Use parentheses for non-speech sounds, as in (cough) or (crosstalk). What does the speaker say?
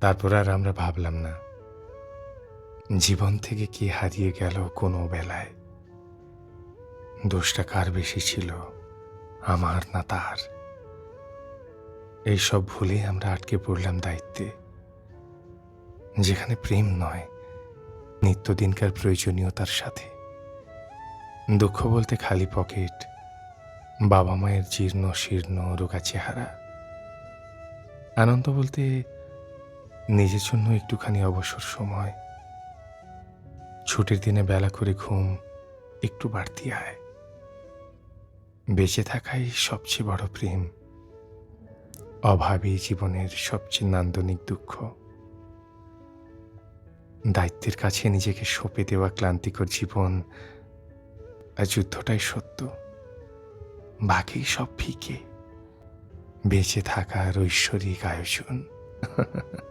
তারপর আর আমরা ভাবলাম না। জীবন থেকে কি হারিয়ে গেল কোনো বেলায়? দোষটা কার বেশি ছিল, আমার না তার? এইসব ভুলে আমরা আটকে পড়লাম দায়িত্বে। যেখানে প্রেম নয়, নিত্যদিনকার প্রয়োজনীয়তার সাথে। দুঃখ বলতে খালি পকেট, বাবা মায়ের জীর্ণ শীর্ণ রোগা চেহারা। আনন্দ বলতে নিজের জন্য একটুখানি অবসর সময়। ছুটির দিনে বেলা করে ঘুম একটু বাড়তি আয়। বেঁচে থাকাই সবচেয়ে বড় প্রেম। অভাবী জীবনের সবচেয়ে নান্দনিক দুঃখ। দায়িত্বের কাছে নিজেকে সঁপে দেওয়া ক্লান্তিকর জীবন আর যুদ্ধটাই সত্য। বাকি সব ফিকে। বেঁচে থাকার ঐশ্বরিক আয়োজন। (laughs)